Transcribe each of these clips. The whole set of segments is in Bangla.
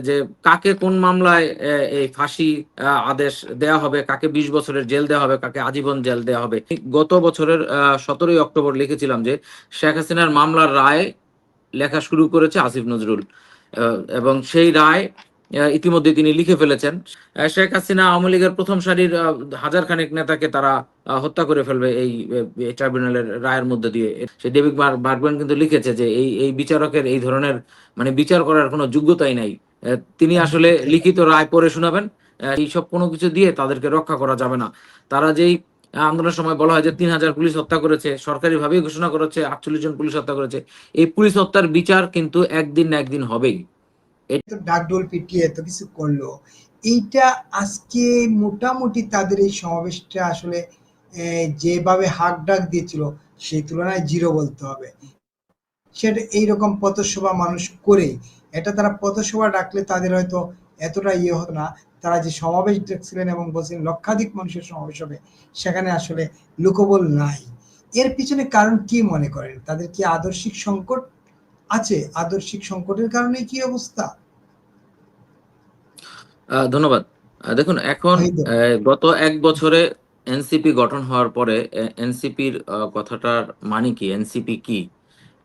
যে কাকে কোন মামলায় এই ফাঁসি আদেশ দেয়া হবে, কাকে বিশ বছরের জেল দেওয়া হবে, কাকে আজীবন জেল দেওয়া হবে। গত বছরের সতেরোই অক্টোবর লিখেছিলাম যে শেখ হাসিনার মামলার রায় লেখা শুরু করেছে আসিফ নজরুল। এবং সেই রায় ইতিমধ্যে তিনি লিখে ফেলেছেন। শেখ হাসিনা আওয়ামী লীগের প্রথম সারির হাজার খানেক নেতাকে তারা হত্যা করে ফেলবে এই ট্রাইব্যুনালের রায়ের মধ্যে দিয়ে। সে ডেভিড বার- বার্গম্যান কিন্তু লিখেছে যে এই এই বিচারকের এই ধরনের মানে বিচার করার কোনো যোগ্যতাই নাই। তিনি আসলে লিখিত রায় পড়ে শোনাবেন। এইসব কোনো কিছু দিয়ে তাদেরকে রক্ষা করা যাবে না। তারা যেই আন্দোলনের সময় বলা হয় যে তিন হাজার পুলিশ হত্যা করেছে সরকারি ভাবেই ঘোষণা করেছে, আটচল্লিশ জন পুলিশ হত্যা করেছে, এই পুলিশ হত্যার বিচার কিন্তু একদিন না একদিন হবেই। ডাকডোল পিটিয়ে এত কিছু করল। এইটা আজকে মোটামুটি তাদের এই সমাবেশটা আসলে যেভাবে হাক ডাক দিয়েছিল, সেই তুলনায় জিরো বলতে হবে। সেটা এইরকম পথসভা মানুষ করে এটা তারা পথসভা ডাকলে তাদের হয়তো এতটা ইয়ে হতো না। তারা যে সমাবেশ দেখছিলেন এবং বলছিলেন লক্ষাধিক মানুষের সমাবেশ হবে সেখানে আসলে লোকবল নাই। এর পিছনে কারণ কি মনে করেন? তাদের কি আদর্শিক সংকট আছে? আদর্শিক সংকটের কারণে কি অবস্থা? ধন্যবাদ। দেখুন এখন গত এক বছরে এনসিপি গঠন হওয়ার পরে এনসিপির কথাটার মানে কি? এনসিপি কি?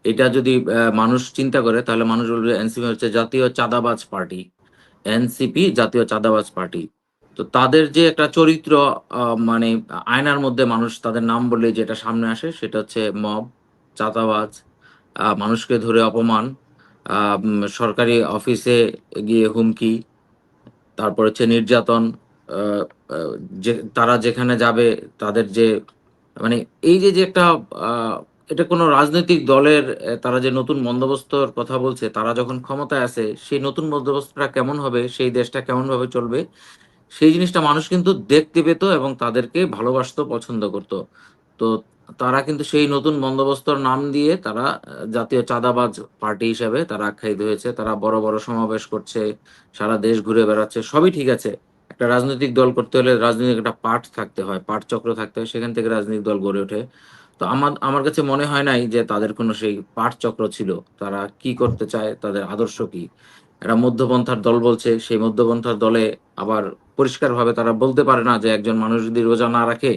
এটা যদি মানুষ চিন্তা করে, তাহলে মানুষ বলবে এনসিপি হচ্ছে জাতীয় চাঁদাবাজ পার্টি। এনসিপি জাতীয় চাঁদাবাজ পার্টি। তো তাদের যে একটা চরিত্র মানে আয়নার মধ্যে মানুষ তাদের নাম বললে যেটা সামনে আসে, সেটা হচ্ছে মব, চাঁদাবাজ মানুষকে ধরে অপমান সরকারি অফিসে গিয়ে হুমকি, তারপর হচ্ছে নির্যাতন যে, তারা যেখানে যাবে, তাদের যে মানে এই যে যে একটা এটা কোনো রাজনৈতিক দলের তারা যে নতুন বন্দোবস্তর কথা বলছে, তারা যখন ক্ষমতায় আছে সেই নতুন বন্দোবস্তটা কেমন হবে, সেই দেশটা কেমন ভাবে চলবে, সেই জিনিসটা মানুষ কিন্তু দেখতে পেত এবং তাদেরকে ভালোবাসতো, পছন্দ করত। তো তারা কিন্তু সেই নতুন বন্দোবস্তর নাম দিয়ে তারা জাতীয় চাঁদাবাজ পার্টি হিসাবে তারা আখ্যায়িত হয়েছে। তারা বড় বড় সমাবেশ করছে, সারা দেশ ঘুরে বেড়াচ্ছে, সবই ঠিক আছে। একটা রাজনৈতিক দল করতে হলে রাজনৈতিক একটা পার্ট থাকতে হয় পার্ট চক্র থাকতে হয়, সেখান থেকে রাজনৈতিক দল গড়ে ওঠে। তো আমার আমার কাছে মনে হয় নাই যে তাদের কোনো সেই পার্ট চক্র ছিল। তারা কি করতে চায়, তাদের আদর্শ কি? একটা মধ্যপন্থার দল বলছে, সেই মধ্যপন্থার দলে আবার পরিষ্কারভাবে তারা বলতে পারে না যে একজন মানুষ যদি রোজা না রাখে,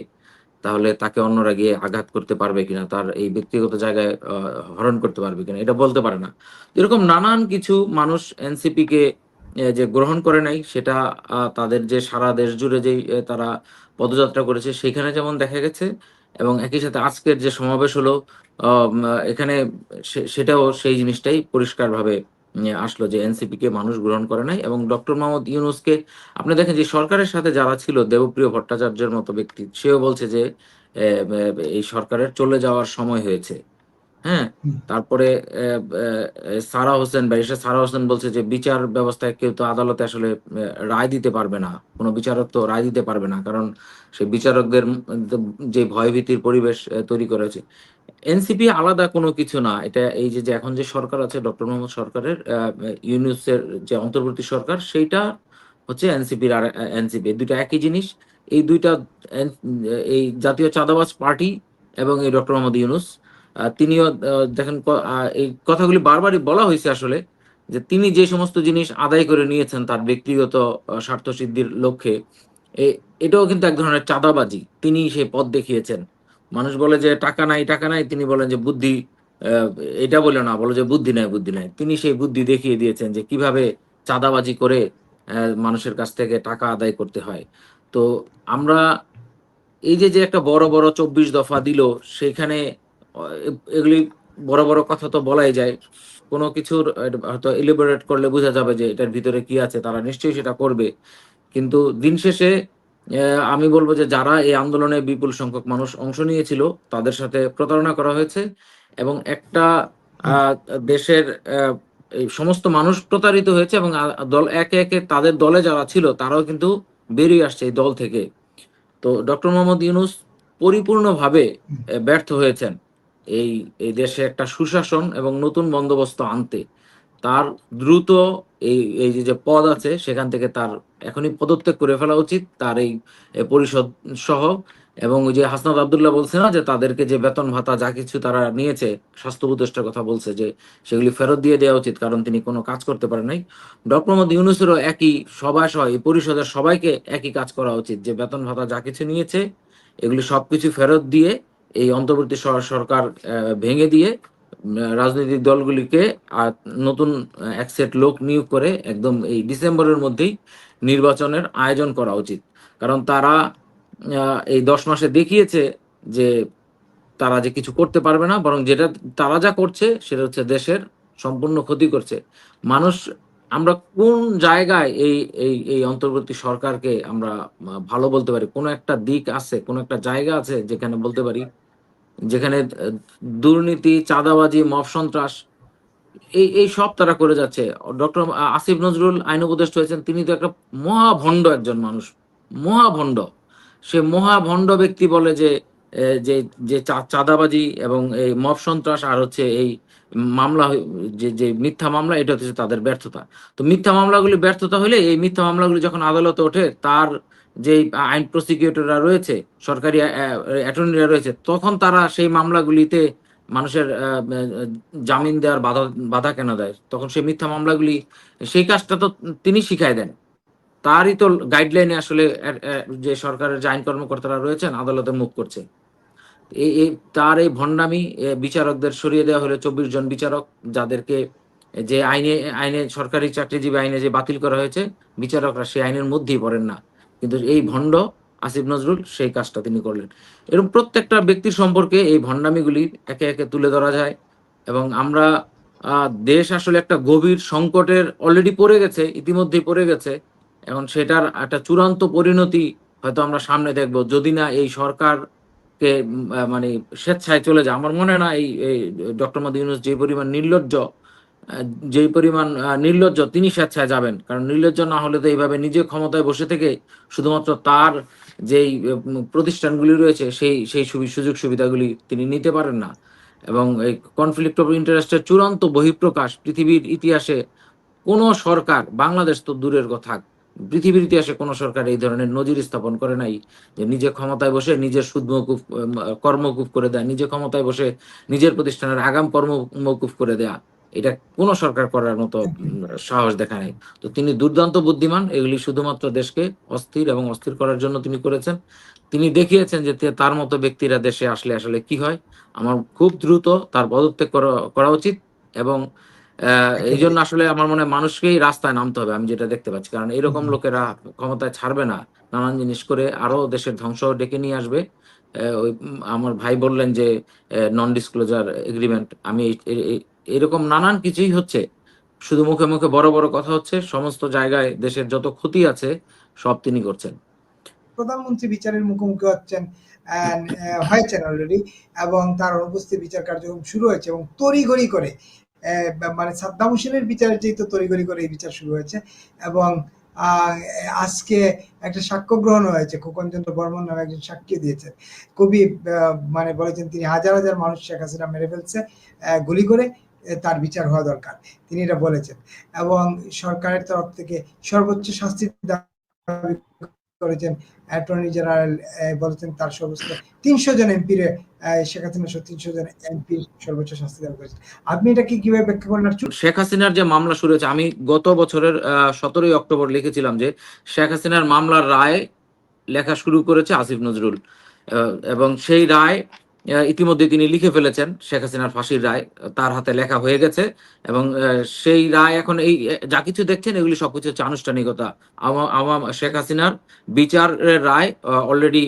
তাহলে তাকে অন্যরা গিয়ে আঘাত করতে পারবে কিনা, তার এই ব্যক্তিগত জায়গায় হরণ করতে পারবে কিনা, এটা বলতে পারে না। এরকম নানান কিছু মানুষ এনসিপি কে যে গ্রহণ করে নাই, সেটা তাদের যে সারা দেশ জুড়ে যে তারা পদযাত্রা করেছে, সেখানে যেমন দেখা গেছে এবং একই সাথে আজকের যে সমাবেশ হলো এখানে সেটাও সেই জিনিসটাই পরিষ্কারভাবে আসলো যে এনসিপি কে মানুষ গ্রহণ করে নাই এবং ডক্টর মোহাম্মদ ইউনুসকে, আপনি দেখেন যে সরকারের সাথে যারা ছিল, দেবপ্রিয় ভট্টাচার্যের মতো ব্যক্তি, সেও বলছে যে এই সরকারের চলে যাওয়ার সময় হয়েছে। হ্যাঁ? তারপরে সারা হোসেন ব্যারিস্টার সারা হোসেন বলছে যে বিচার ব্যবস্থায় কেউ তো আদালতে আসলে রায় দিতে পারবে না। কোনো বিচারক তো রায় দিতে পারবে না কারণ সেই বিচারকদের যে ভয়ভীতির পরিবেশ তৈরি করেছে। এনসিপি আলাদা কোনো কিছু না। এটা এই যে এখন যে সরকার আছে ডক্টর মোহাম্মদ সরকারের আহ, ইউনুসের যে অন্তর্বর্তী সরকার সেইটা হচ্ছে এনসিপির আর এনসিপি। দুইটা একই জিনিস। এই দুইটা এই জাতীয় চাঁদাবাজ পার্টি এবং এই ডক্টর মোহাম্মদ ইউনুস। তিনিও দেখেন এই কথাগুলি বারবারই বলা হয়েছে আসলে, যে তিনি যে সমস্ত জিনিস আদায় করে নিয়েছেন তার ব্যক্তিগত স্বার্থ সিদ্ধির লক্ষ্যে এটাও কিন্তু এক ধরনের চাঁদাবাজি। তিনি সে পথ দেখিয়েছেন। মানুষ বলে যে টাকা নাই টাকা নাই, তিনি বলেন যে বুদ্ধি এটা বলে না, বলে যে বুদ্ধি নাই বুদ্ধি নাই। তিনি সেই বুদ্ধি দেখিয়ে দিয়েছেন যে কীভাবে চাঁদাবাজি করে মানুষের কাছ থেকে টাকা আদায় করতে হয়। তো আমরা, এই যে যে একটা বড় বড় চব্বিশ দফা দিল, সেখানে এগুলি বড় বড় কথা তো বলাই যায়। কোনো কিছুর, হয়তো এলিবোরেট করলে বোঝা যাবে যে এটার ভিতরে কি আছে, তারা নিশ্চয়ই সেটা করবে। কিন্তু দিন শেষে আমি বলব যে যারা এই আন্দোলনে বিপুল সংখ্যক মানুষ অংশ নিয়েছিল, তাদের সাথে প্রতারণা করা হয়েছে এবং একটা দেশের সমস্ত মানুষ প্রতারিত হয়েছে এবং দল একে একে তাদের দলে যারা ছিল, তারাও কিন্তু বেরিয়ে আসছে এই দল থেকে। তো ডক্টর মোহাম্মদ ইউনুস পরিপূর্ণভাবে ব্যর্থ হয়েছেন। এই এই দেশে একটা সুশাসন এবং নতুন বন্দোবস্ত আনতে। তার দ্রুত এই এই যে পদ আছে, সেখান থেকে তার এখনই পদত্যাগ করে ফেলা উচিত, তার এই পরিষদ সহ। এবং ওই যে হাসনাত আবদুল্লাহ বলছে না যে, তাদেরকে যে বেতন ভাতা যা কিছু তারা নিয়েছে, স্বাস্থ্য উপদেষ্টার কথা বলছে যে, সেগুলি ফেরত দিয়ে দেওয়া উচিত, কারণ তিনি কোনো কাজ করতে পারেন নাই। ডক্টর মোহাম্মদ ইউনুসেরও একই সবাই সহ, এই পরিষদের সবাইকে একই কাজ করা উচিত, যে বেতন ভাতা যা কিছু নিয়েছে, এগুলি সবকিছু ফেরত দিয়ে এই অন্তর্বর্তী সরকার ভেঙে দিয়ে রাজনৈতিক দলগুলিকে নতুন এক সেট লোক নিয়োগ করে একদম এই ডিসেম্বরের মধ্যেই নির্বাচনের আয়োজন করা উচিত। কারণ তারা এই দশ মাসে দেখিয়েছে যে তারা যে কিছু করতে পারবে না, বরং যেটা তারা যা করছে সেটা হচ্ছে দেশের সম্পূর্ণ ক্ষতি করছে। মানুষ, আমরা কোন জায়গায় এই এই এই অন্তর্বর্তী সরকারকে আমরা ভালো বলতে পারি? কোনো একটা দিক আছে, কোনো একটা জায়গা আছে যেখানে বলতে পারি যেখানে দুর্নীতি, চাঁদাবাজি, মব সন্ত্রাস, এই এই সব তারা করে যাচ্ছে। ডক্টর আসিফ নজরুল আইন উপদেষ্টা হয়েছেন। তিনি তো একটা মহাভণ্ড একজন মানুষ। মহাভণ্ড। সে মহাভণ্ড ব্যক্তি বলে যে যে যে চাঁদাবাজি এবং এই মব সন্ত্রাস আর হচ্ছে এই মামলা যে যে মিথ্যা মামলা, এটা হচ্ছে তাদের ব্যর্থতা। তো মিথ্যা মামলাগুলি ব্যর্থতা হলে এই মিথ্যা মামলাগুলি যখন আদালতে ওঠে, তার যে আইন প্রসিকিউটররা রয়েছে, সরকারি অ্যাটর্নিরা রয়েছে, তখন তারা সেই মামলাগুলিতে মানুষের জামিন দেওয়ার বাধা বাধা কেন দেয়? তখন সেই মিথ্যা মামলাগুলি, সেই কাজটা তো তিনি শিখায় দেন। তারই তো গাইডলাইনে আসলে যে সরকারের যে আইন কর্মকর্তারা রয়েছেন, আদালতে মুখ করছে। এই তার এই ভণ্ডামি বিচারকদের সরিয়ে দেওয়া হলো চব্বিশ জন বিচারক, যাদেরকে যে আইনে আইনে, সরকারি চাকরিজীবী আইনে যে বাতিল করা হয়েছে, বিচারকরা সেই আইনের মধ্যেই পড়েন না। কিন্তু এই ভণ্ড আসিফ নজরুল সেই কাজটা তিনি করলেন। এরকম প্রত্যেকটা ব্যক্তির সম্পর্কে এই ভণ্ডামিগুলি একে একে তুলে ধরা যায় এবং আমরা দেশ আসলে একটা গভীর সংকটের অলরেডি পড়ে গেছে, ইতিমধ্যেই পড়ে গেছে, এখন সেটার একটা চূড়ান্ত পরিণতি হয়তো আমরা সামনে দেখব। যদি না এই সরকারকে মানে স্বেচ্ছায় চলে যায়, আমার মনে না এই ডক্টর মোদী ইউনুস যে পরিমাণ নির্লজ্জ যেই পরিমাণ নির্লজ্জ তিনি স্বেচ্ছায় যাবেন। কারণ নির্লজ্জ না হলে তো এইভাবে নিজে ক্ষমতায় বসে থেকে শুধুমাত্র তার যেই প্রতিষ্ঠানগুলি রয়েছে সেই সেই সুযোগ সুবিধাগুলি তিনি নিতে পারেন না। এবং এই কনফ্লিক্ট অফ ইন্টারেস্টের চূড়ান্ত বহিঃপ্রকাশ পৃথিবীর ইতিহাসে কোন সরকার বাংলাদেশ তো দূরের কথা পৃথিবীর ইতিহাসে কোন সরকার এই ধরনের নজির স্থাপন করে নাই যে নিজে ক্ষমতায় বসে নিজের সুদ মৌকুফ উম, কর্ম মৌকুফ করে দেয় নিজে ক্ষমতায় বসে নিজের প্রতিষ্ঠানের আগাম কর্ম মৌকুফ করে দেয়া। এটা কোন সরকার করার মতো সাহস দেখা নেই। তো তিনি দুর্দান্ত বুদ্ধিমান এগুলি শুধুমাত্র দেশকে অস্থির এবং অস্থির করার জন্য তিনি করেছেন। তিনি দেখিয়েছেন যে তার মতো ব্যক্তিরা দেশে আসলে আসলে কি হয়। আমার খুব দ্রুত তার পদত্যাগ করা উচিত এবং এই জন্য আসলে আমার মনে হয় মানুষকেই রাস্তায় নামতে হবে আমি যেটা দেখতে পাচ্ছি। কারণ এরকম লোকেরা ক্ষমতায় ছাড়বে না। নানান জিনিস করে আরও দেশের ধ্বংস ডেকে নিয়ে আসবে। ওই আমার ভাই বললেন যে নন ডিসক্লোজার এগ্রিমেন্ট আমি এরকম নানান কিছুই হচ্ছে। শুধু মুখে মুখে বড় বড় কথা হচ্ছে, সমস্ত জায়গায় দেশের যত ক্ষতি আছে, সব তিনি করছেন। প্রধানমন্ত্রী বিচারের মুখোমুখি হচ্ছেন হয়েছেন অলরেডি এবং তার অনুপস্থিত বিচার কার্যক্রম শুরু হয়েছে, এবং তড়িঘড়ি করে মানে সাদ্দাম হোসেনের বিচারের যেই তো তড়িঘড়ি করে এই বিচার শুরু হয়েছে, এবং আজকে একটা সাক্ষ্য গ্রহণ হয়েছে খোকন চন্দ্র বর্মন নামে একজন সাক্ষী দিয়েছেন। কবি মানে বলেছেন তিনি হাজার হাজার মানুষ শেখ হাসিনা মেরে ফেলছে গুলি করে তার বিচার হওয়া দরকার। তিনি এটা বলেছেন। এবং সরকারের তরফ থেকে সর্বোচ্চ শাস্তির দাবি করেছেন অ্যাটর্নি জেনারেল বলেছেন তার সর্বোচ্চ তিনশো জন এমপির শেখ হাসিনা তিনশো জন এমপি সর্বোচ্চ শাস্তি দাবি করেছেন। আপনি এটা কি কীভাবে ব্যাখ্যা করেন শেখ হাসিনার যে মামলা শুরু হয়েছে, আমি গত বছরের সতেরোই অক্টোবর লিখেছিলাম যে শেখ হাসিনার মামলার রায় লেখা শুরু করেছে আসিফ নজরুল। এবং সেই রায় ইতিমধ্যে তিনি লিখে ফেলেছেন শেখ হাসিনার ফাঁসির রায়। তার হাতে লেখা হয়ে গেছে এবং সেই রায় এখন এই যা কিছু দেখছেন এগুলি সবকিছু হচ্ছে আনুষ্ঠানিকতা। আওয়া- আওয়াম শেখ হাসিনার বিচারের রায় অলরেডি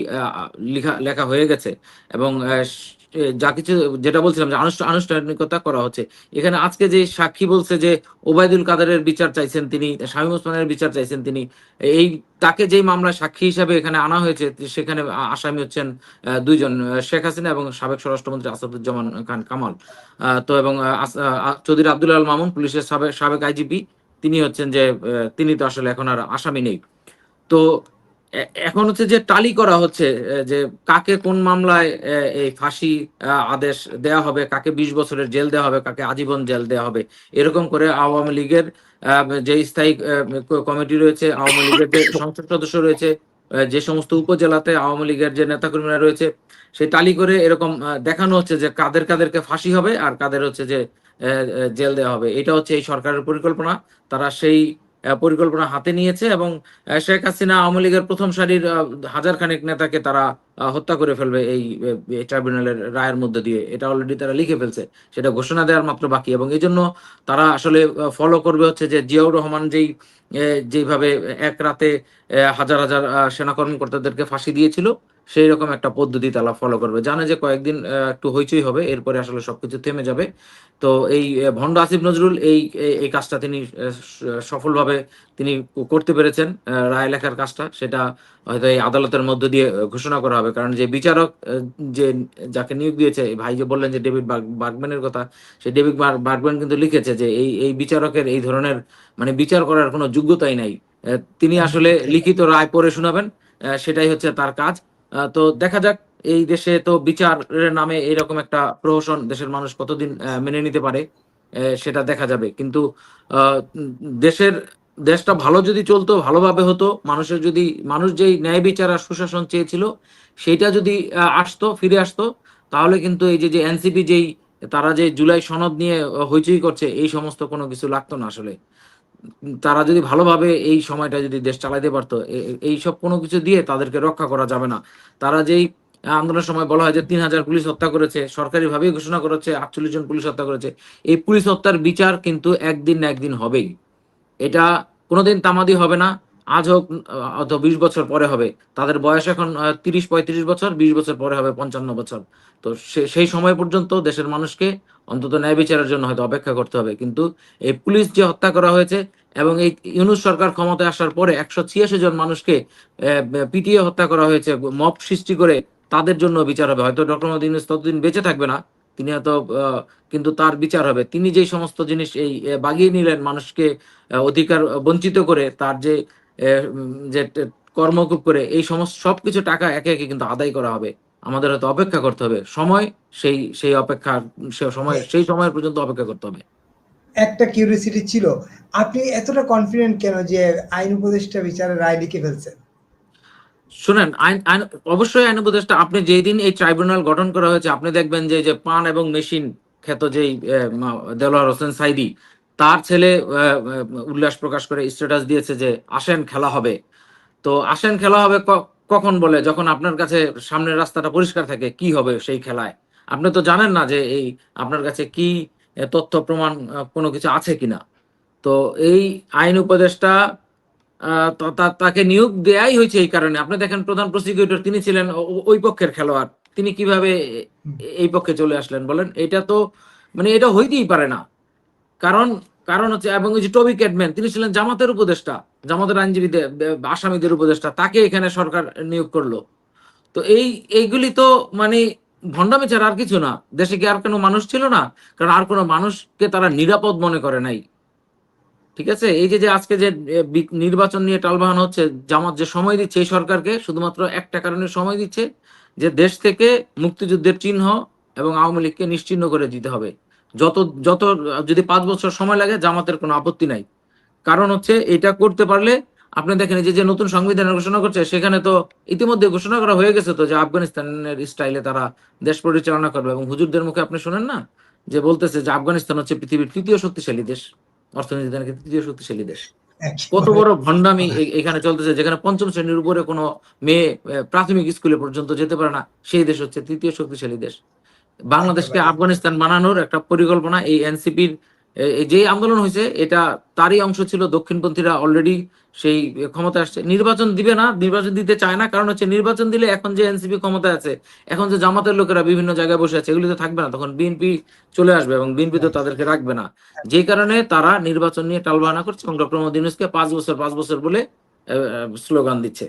লেখা লেখা হয়ে গেছে এবং যা কিছু যেটা বলছিলাম যে আনুষ্ঠানিকতা করা হচ্ছে। এখানে আজকে যে সাক্ষী বলছে যে ওবায়দুল কাদেরের বিচার চাইছেন তিনি, শামীম ওসমানের বিচার চাইছেন তিনি, এই, তাকে যেই মামলায় সাক্ষী হিসাবে এখানে আনা হয়েছে, সেখানে আসামি হচ্ছেন দুইজন শেখ হাসিনা এবং সাবেক স্বরাষ্ট্রমন্ত্রী আসাদুজ্জামান খান কামাল। তো এবং চৌধুরী আব্দুল আল মামুন, পুলিশের সাবেক সাবেক আইজিপি, তিনি হচ্ছেন যে তিনি তো আসলে এখন আর আসামি নেই। তো এখন হচ্ছে যে টালি করা হচ্ছে যে কাকে কোন মামলায় এই ফাঁসি আদেশ দেয়া হবে, কাকে বিশ বছরের জেল দেওয়া হবে, কাকে আজীবন জেল দেওয়া হবে, এরকম করে আওয়ামী লীগের যে স্থায়ী কমিটি রয়েছে, আওয়ামী লীগের যে সংসদ সদস্য রয়েছে যে সমস্ত উপজেলাতে আওয়ামী লীগের যে নেতাকর্মীরা রয়েছে সেই তালি করে এরকম দেখানো হচ্ছে যে কাদের কাদেরকে ফাঁসি হবে আর কাদের হচ্ছে যে জেল দেওয়া হবে। এটা হচ্ছে এই সরকারের পরিকল্পনা, তারা সেই পরিকল্পনা হাতে নিয়েছে এবং শেখ হাসিনা আওয়ামী লীগের প্রথম সারির হাজার খানেক নেতাকে তারা হত্যা করে ফেলবে এই ট্রাইব্যুনালের রায়ের মধ্যে দিয়ে। এটা অলরেডি তারা লিখে ফেলছে। সেটা ঘোষণা দেওয়ার মাত্র বাকি। এবং এই জন্য তারা আসলে ফলো করবে হচ্ছে যে জিয়াউর রহমান যেই এ, যেভাবে এক রাতে হাজার হাজার সেনা কর্মকর্তাদেরকে ফাঁসি দিয়েছিল সেই রকম একটা পদ্ধতি তারা ফলো করবে। জানে যে কয়েকদিন একটু হইচই হবে এরপরে আসলে সবকিছু থেমে যাবে। তো এই ভণ্ড আসিফ নজরুল এই এই- কাজটা তিনি সফলভাবে তিনি করতে পেরেছেন রায় লেখার কাজটা। সেটা হয়তো এই আদালতের মধ্য দিয়ে ঘোষণা করা হবে। কারণ যে বিচারক যে যাকে নিয়োগ দিয়েছে ভাই যে বললেন যে ডেভিড বার্গ- বার্গম্যানের কথা সেই ডেভিড বার্গ- বার্গম্যান কিন্তু লিখেছে যে এই এই বিচারকের এই ধরনের মানে বিচার করার কোনো যোগ্যতাই নাই। তিনি আসলে লিখিত রায় পড়ে শোনাবেন আহ, সেটাই হচ্ছে তার কাজ। তো দেখা যাক, এই দেশে তো বিচারের নামে এরকম একটা প্রহসন দেশের মানুষ কতদিন মেনে নিতে পারে সেটা দেখা যাবে। কিন্তু দেশের, দেশটা ভালো যদি চলতো, ভালোভাবে হতো, মানুষের যদি, মানুষ যেই ন্যায় বিচার আর সুশাসন চেয়েছিল, সেইটা যদি আসতো, ফিরে আসতো, তাহলে কিন্তু এই যে যে এনসিপি যেই, তারা যে জুলাই সনদ নিয়ে হইচই করছে, এই সমস্ত কোনো কিছু লাগতো না আসলে। তারা যদি ভালোভাবে এই সময়টা যদি দেশ চালাইতে পারতো এই সব কোনো কিছু দিয়ে তাদেরকে রক্ষা করা যাবে না। তারা যেই আন্দোলনের সময় বলা হয় যে তিন হাজার পুলিশ হত্যা করেছে, সরকারিভাবেই ঘোষণা করেছে, আটচল্লিশ জন পুলিশ হত্যা করেছে, এই পুলিশ হত্যার বিচার কিন্তু একদিন না একদিন হবেই। এটা কোনোদিন তামাদি হবে না। আজ হোক অথবা বিশ বছর পরে হবে, তাদের বয়স এখন তিরিশ পঁয়ত্রিশ বছর, বিশ বছর পরে হবে পঞ্চান্ন বছর। তো সেই সময় পর্যন্ত দেশের মানুষকে অন্তত ন্যায় বিচারের জন্য হয়তো অপেক্ষা করতে হবে। কিন্তু এই পুলিশ যে হত্যা করা হয়েছে এবং এই ইউনুস সরকার ক্ষমতায় আসার পরে একশো ছিয়াশি জন মানুষকে পিটিয়ে হত্যা করা হয়েছে, মব সৃষ্টি করে তাদের জন্য বিচার হবে। হয়তো ডক্টর মোহাম্মদ ইউনুস ততদিন বেঁচে থাকবে না, তিনি হয়তো কিন্তু তার বিচার হবে। তিনি যেই সমস্ত জিনিস এই বাগিয়ে নিলেন মানুষকে অধিকার বঞ্চিত করে, তার যে যে কর্মকূপ করে এই সমস্ত সবকিছু টাকা একে একে কিন্তু আদায় করা হবে। আমাদের হয়তো অপেক্ষা করতে হবে। সময় সেই সেই অপেক্ষা সময় সেই সময় পর্যন্ত অপেক্ষা করতে হবে। একটা কিউরিয়াসিটি ছিল আপনি এতটা কনফিডেন্ট কেন যে আইন উপদেষ্টা বিচারে রায় লিখে ফেলছেন? শুনেন আইন আইন অবশ্যই আইন উপদেষ্টা আপনি যেই দিন এই ট্রাইব্যুনাল গঠন করা হয়েছে আপনি দেখবেন যে যে পান এবং মেশিন খ্যাত যেই দেলোয়ার হোসেন সাইদি তার ছেলে উল্লাস প্রকাশ করে স্ট্যাটাস দিয়েছে যে আসেন, খেলা হবে। তো আসেন, খেলা হবে কখন বলে? যখন আপনার কাছে সামনের রাস্তাটা পরিষ্কার থাকে, কি হবে সেই খেলায়? আপনি তো জানেন না যে এই আপনার কাছে কি তথ্য, প্রমাণ কোনো কিছু আছে কিনা তো এই আইন উপদেষ্টা তাকে নিয়োগ দেয়াই হয়েছে এই কারণে। আপনি দেখেন, প্রধান প্রসিকিউটর তিনি ছিলেন ওই পক্ষের খেলোয়াড়। তিনি কীভাবে এই পক্ষে চলে আসলেন বলেন? এটা তো মানে এটা হইতেই পারে না। কারণ কারণ হচ্ছে, এবং ওই যে টবি ক্যাডম্যান তিনি ছিলেন জামাতের উপদেষ্টা, জামাতের আইনজীবীদের আসামিদের উপদেষ্টা, তাকে এখানে সরকার নিয়োগ করল। তো এই, এইগুলি তো মানে ভণ্ডামি ছাড়া আর কিছু না। দেশে কি আর কোনো মানুষ ছিল না? কারণ আর কোনো মানুষকে তারা নিরাপদ মনে করে নাই। ঠিক আছে? এই যে আজকে যে নির্বাচন নিয়ে টালবাহান হচ্ছে, জামাত যে সময় দিচ্ছে এই সরকারকে, শুধুমাত্র একটা কারণে সময় দিচ্ছে, যে দেশ থেকে মুক্তিযুদ্ধের চিহ্ন এবং আওয়ামী লীগকে নিশ্চিহ্ন করে দিতে হবে। যত যত যদি পাঁচ বছর সময় লাগে জামাতের কোনো আপত্তি নাই। কারণ হচ্ছে এটা করতে পারলে আপনি দেখেন যে যে নতুন সংবিধানের ঘোষণা করছে সেখানে তো ইতিমধ্যে ঘোষণা করা হয়ে গেছে তো যে আফগানিস্তানের স্টাইলে তারা দেশ পরিচালনা করবে। এবং হুজুরদের মুখে আপনি শোনেন না? যে বলতেছে যে আফগানিস্তান হচ্ছে পৃথিবীর তৃতীয় শক্তিশালী দেশ। অর্থনীতিতে নাকি তৃতীয় শক্তিশালী দেশ। কত বড় ভণ্ডামি এখানে চলতেছে যেখানে পঞ্চম শ্রেণির উপরে কোনো মেয়ে প্রাথমিক স্কুলে পর্যন্ত যেতে পারে না সেই দেশ হচ্ছে তৃতীয় শক্তিশালী দেশ। বাংলাদেশকে আফগানিস্তান বানানোর একটা পরিকল্পনা এই এনসিপির যে আন্দোলন হয়েছে, এটা তারই অংশ ছিল দক্ষিণপন্থীরা অলরেডি সেই ক্ষমতা আসছে। নির্বাচন দিবে না, নির্বাচন দিতে চায় না, কারণ হচ্ছে নির্বাচন দিলে এখন যে এনসিপি ক্ষমতা আছে, এখন যে জামাতের লোকেরা বিভিন্ন জায়গায় বসে আছে, এগুলি তো থাকবে না, তখন বিএনপি চলে আসবে এবং বিএনপি তো তাদেরকে রাখবে না। যে কারণে তারা নির্বাচন নিয়ে টালবাহানা করছে এবং ডক্টর মোহাম্মদ ইউনুসকে পাঁচ বছর পাঁচ বছর বলে স্লোগান দিচ্ছে।